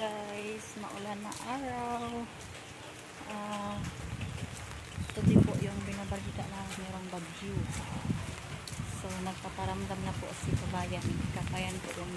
guys, maulan na araw. Ah, ito po yung binabalita na mayroong bagyo. So, nagpaparamdam na po si kabayan. Kakayan po yung.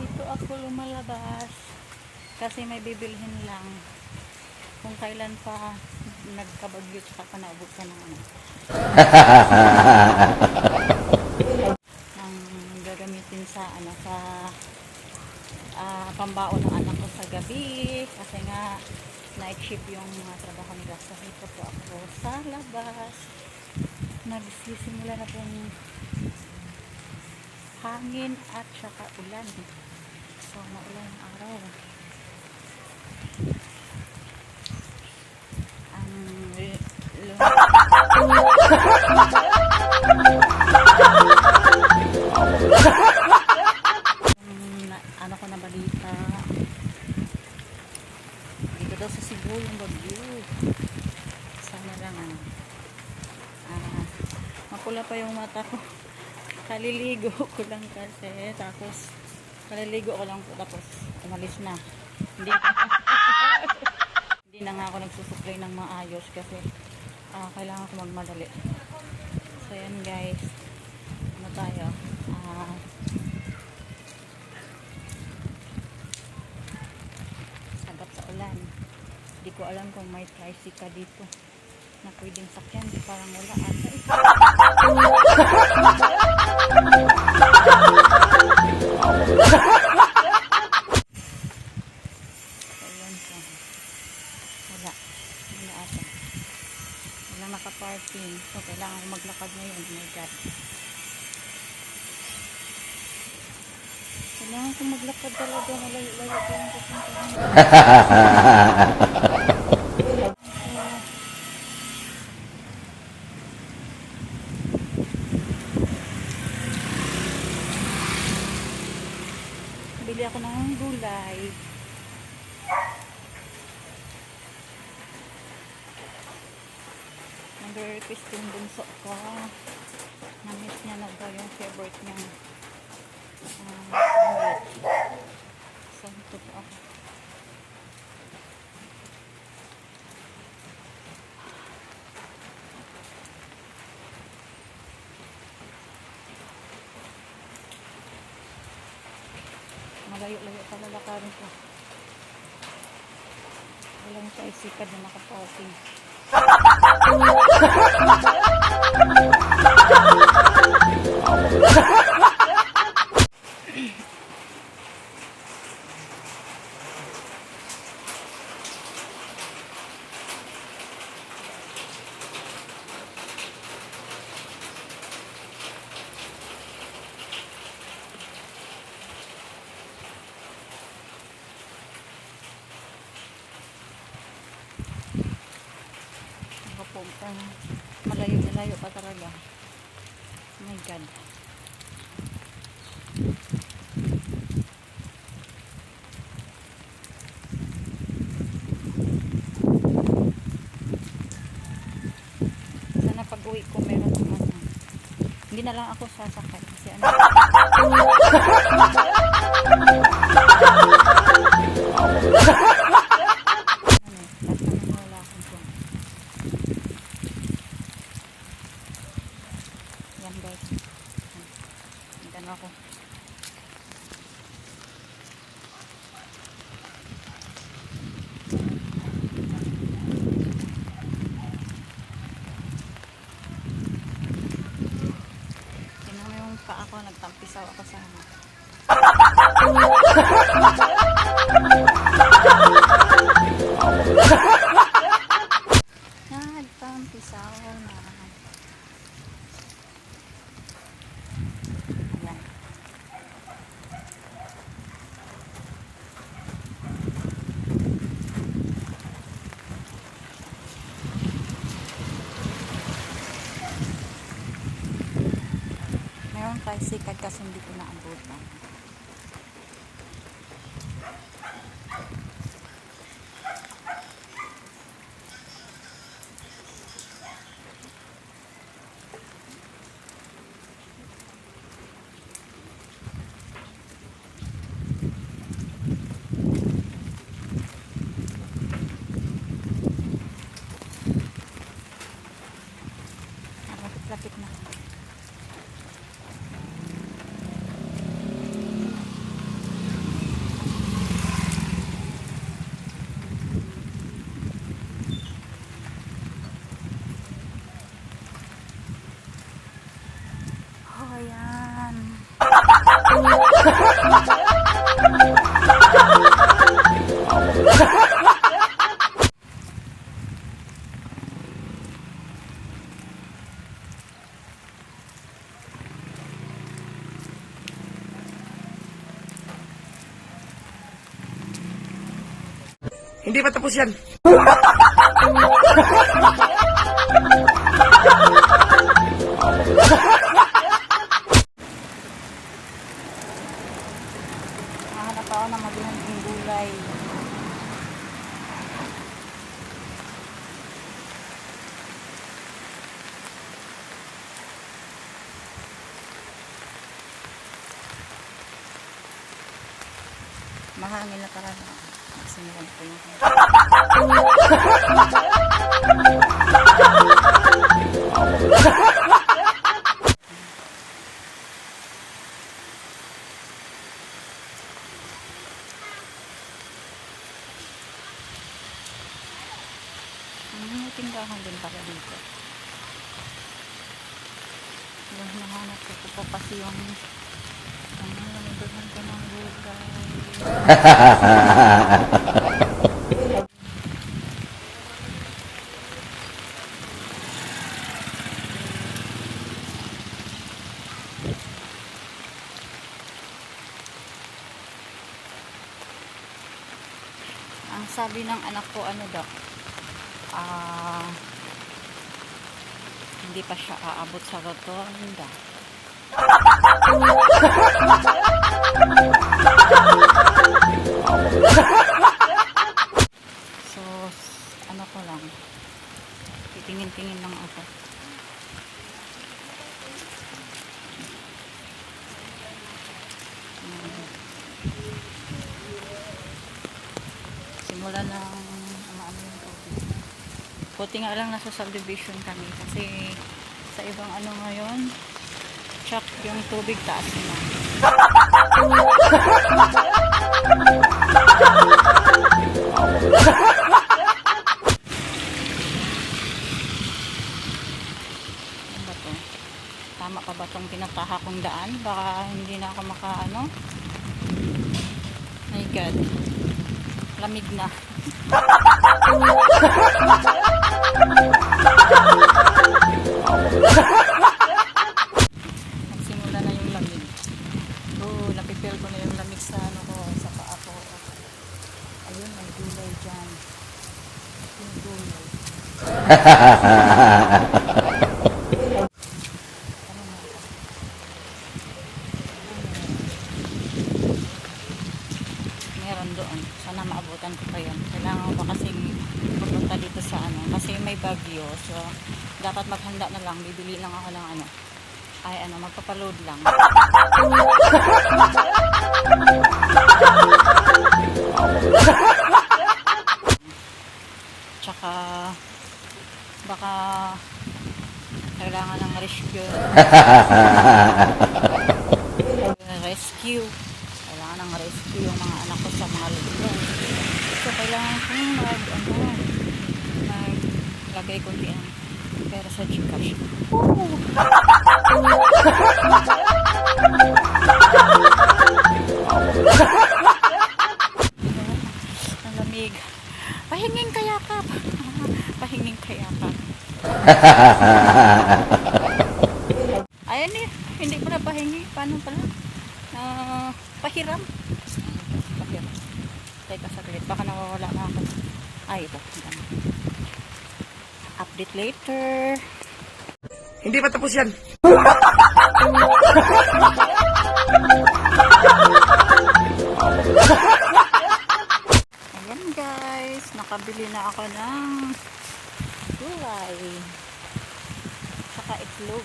Dito ako lumalabas kasi may bibilhin lang kung kailan pa nagkabagyo tsaka pa naabot ka ng ano. ang gagamitin sa ano sa ah, pambaon ng anak ko sa gabi. Kasi nga night shift yung mga trabaho nila. So dito po ako sa labas. Nagsisimula na pong hangin at saka ulan. So maulan ang araw ang Ang na, ano ko na balita? Dito daw sa Cebu yung bagyo. Sana lang ano ah, mapula pa yung mata ko. Kaliligo ko lang kasi tapos kaliligo ko lang po tapos umalis na. Hindi hindi na nga ako nagsusupply ng maayos kasi ah, kailangan ko magmadali so yan guys ano tayo sagap sa ulan. Hindi ko alam kung may tricycle dito na pwedeng sakyan. Di parang wala ata eh. So, yan siya. Wala. Wala ata. Wala naka-parking. So, kailangan ko maglakad ngayon. Oh my God. Kailangan ko maglakad talaga. Malayo-layo ko yung pupuntahan. Bili ako ng gulay. Nag-request yung bunso ko. Na-miss niya na daw yung favorite niya. Ah, omelet. So, ito po ako. Malayo-layo pala lakarin ko. Walang sa isikat na nakaparking. Nakapunta na. Malayo na layo pa talaga. Oh my God. Sana pag uwi ko meron naman. Hindi na lang ako sasakay kasi ano, Nagtampisaw na. Ayan. Meron tayo sikat kasi hindi ko naabutan. Hindi pa yan. Nahanap ako ng mabihanding gulay. Mahangin na talaga. Simulan ko na. May tindahan din pala dito. Yung nahanap ko po pa kasi yung ang namiduhan ko ng gulay. Ang sabi ng anak ko, ano daw, ah, hindi pa siya aabot sa rotonda. titingin-tingin lang ako. Simula mga ano yung tubig. Buti nga lang nasa subdivision kami kasi sa ibang ano ngayon, check yung tubig taas na. Ano ba to? Tama pa ba itong pinataha kong daan? Baka hindi na ako maka ano? My God. Lamig na. Nagsimula na yung lamig. Oh, napipil ko na yung lamig sa ano ko, sa paa ko. Ayun, may gulay dyan. Yung gulay. baka kailangan ng rescue. rescue. Kailangan ng rescue yung mga anak ko sa mga lubong. So, kailangan ko mag, ano, maglagay ko din pera sa Gcash. Ang Ayan eh. Hindi pala pahingi. Paano pala? Ah, pahiram. Pahiram. Teka saglit. Baka nawawala na ako. Ay, ito. Update later. Hindi pa tapos yan. Ayan guys. Nakabili na ako ng gulay. Saka itlog.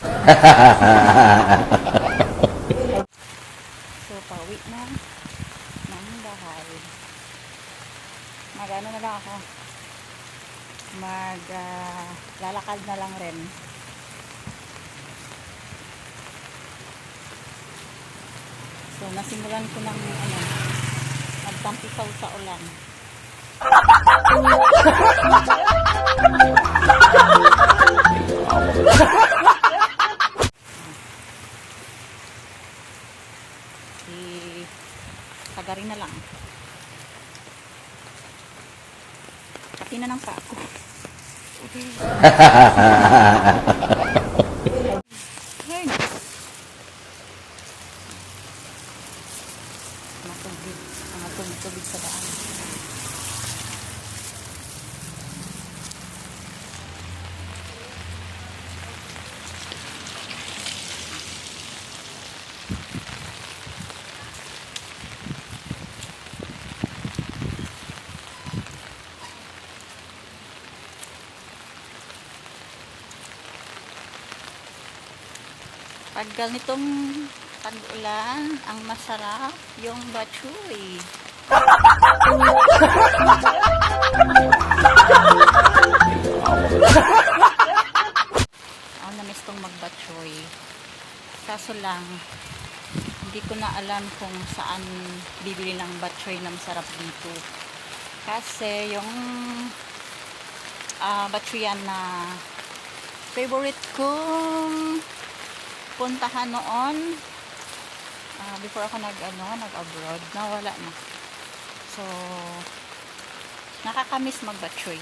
so, pauwi na ng bahay. Mag ano na lang ako. Mag ah, lalakad na lang rin. So, nasimulan ko ng ano, nagtampisaw sa ulan. Si tagarin na lang. Pati na ng ako. Hey. Mga tubig. Mga tubig, tubig sa daan. Tagal nitong tag-ulan, ang masarap yung batchoy. Ako na-miss tong magbatchoy. Kaso lang, hindi ko na alam kung saan bibili ng batchoy na masarap dito. Kasi yung ah batchoyan na favorite kong puntahan noon. Ah, before ako nag ano, nag abroad nawala na. So nakakamiss mag batchoy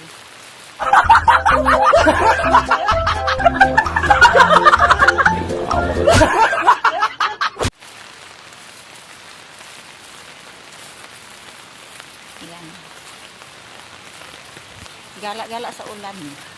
yan gala-gala sa ulan. Ah,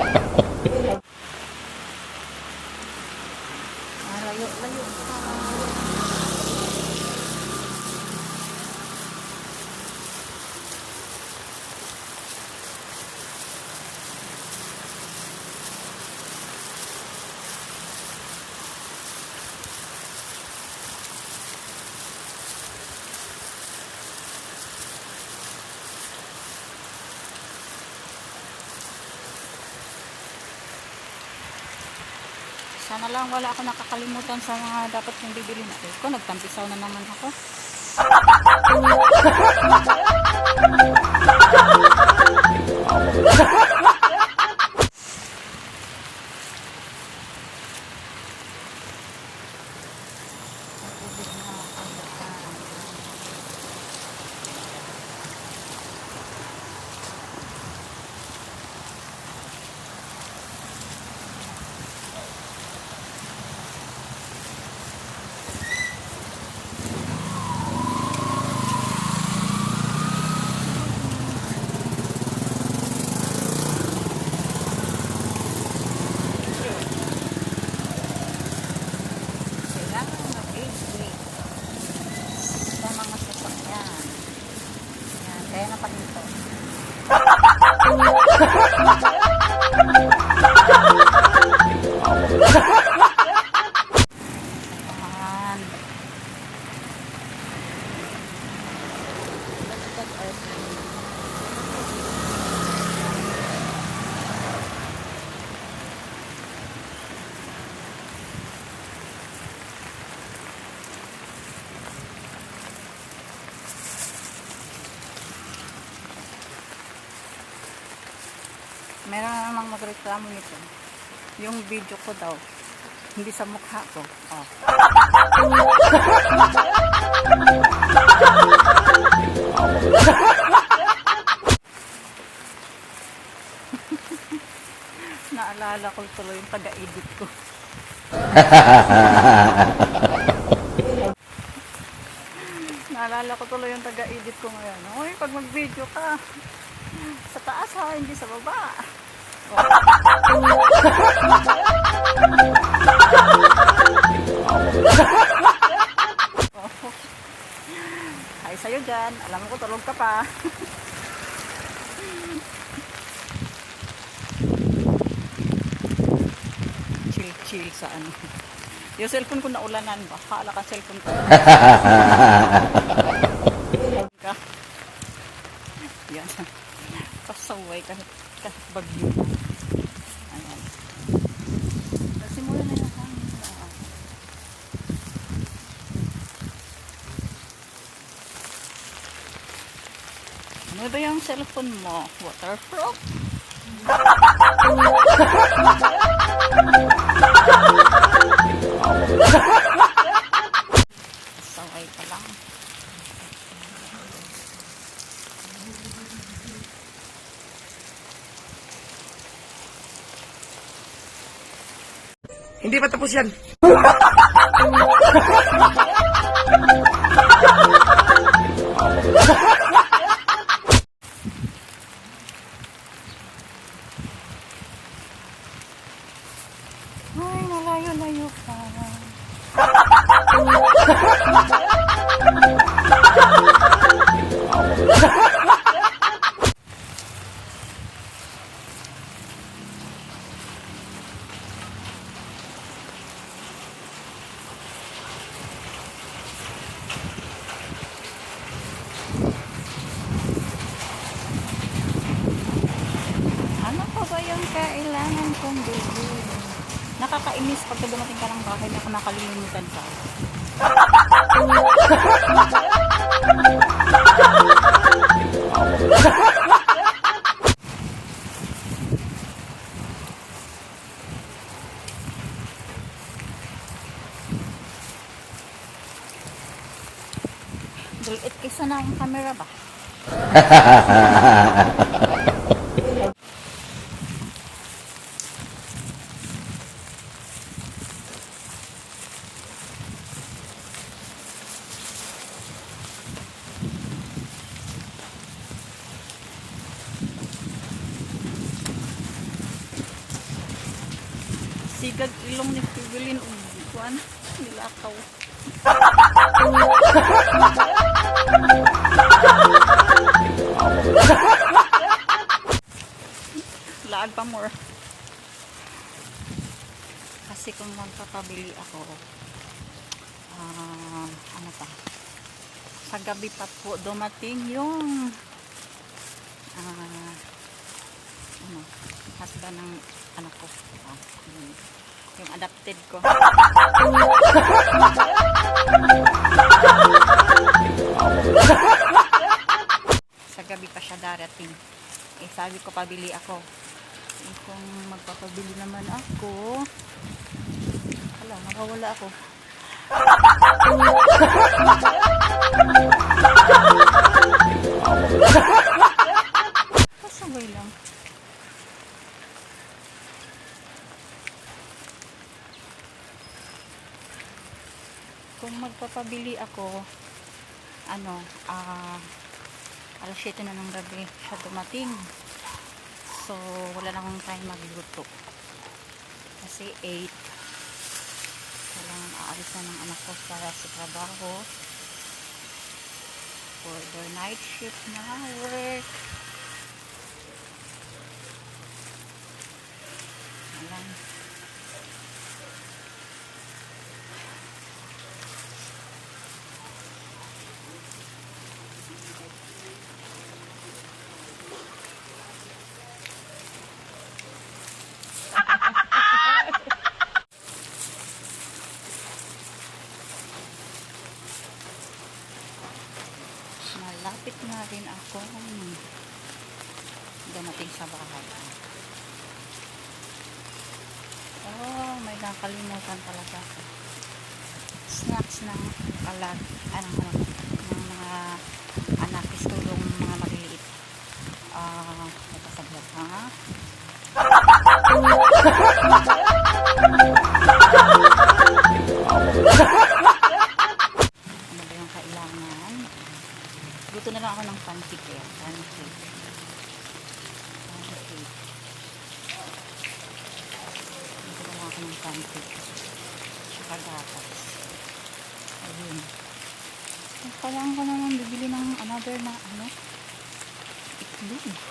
Sana lang wala ako nakakalimutan sa mga dapat kong bibili na. Ko, nagtampisaw na naman ako. Kailangan mag-age weight sa mga sasakyan. Yan, kaya na pa dito. Ayan. Let's get our food. Meron na namang magreklamo nito. Yung video ko daw. Hindi sa mukha ko. Oh. Naalala ko tuloy yung taga-edit ko. Naalala ko tuloy yung taga-edit ko ngayon. Uy, pag mag-video ka, sa taas ha, hindi sa baba. Ay, sa'yo dyan. Alam ko, tulog ka pa. Chill-chill sa ano. Yung cellphone ko naulanan ba? Hala ka cellphone ko. ka. Yan. Pasaway kahit, kahit bagyo. Ayan. Simula na yung camera. Ano ba yung cellphone mo? Waterproof? Saway ka lang. Hindi pa tapos yan. kailangan kong bilhin. Nakakainis pag dumating ka ng bahay na nakalilimutan ka. Dulit kaysa na ang camera ba? sa gabi pa po dumating yung ah, ano, husband ng anak ko. Yun. yung adopted ko. sa gabi pa siya darating. Eh, sabi ko, pabili ako. Eh, kung magpapabili naman ako, hala, makawala ako. Pasaway lang. Kung magpapabili ako, ano, ah, alas 7 na ng gabi siya dumating. So, wala na akong time magluto. Kasi 8. Kailangan aalis na ng anak ko para sa trabaho. For the night shift na work. Ako dumating sa bahay. Oh, may nakalimutan talaga ako. Snacks ng kalag, anong ano, ng mga anak, tulong mga maliliit. Ah, uh, ito saglit ha. Pancake eh. Pancake. Pancake. Na lang ako ng pancake. Tsaka gatas. Ayun. Kailangan ko naman bibili ng another na ano. Itlog.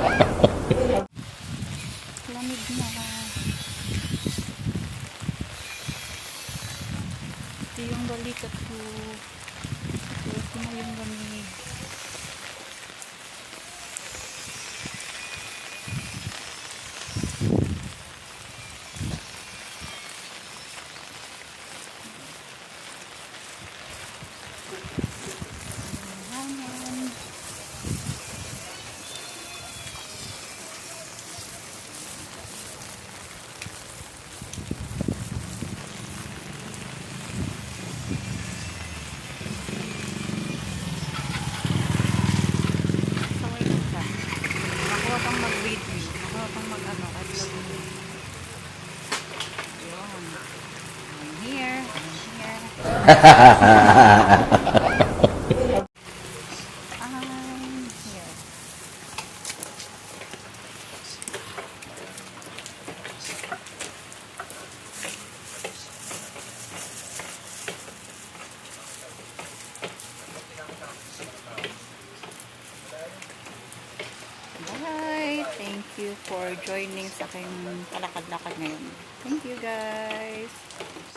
Mag-ano. At vlog mo. Yun. I'm here. I'm here.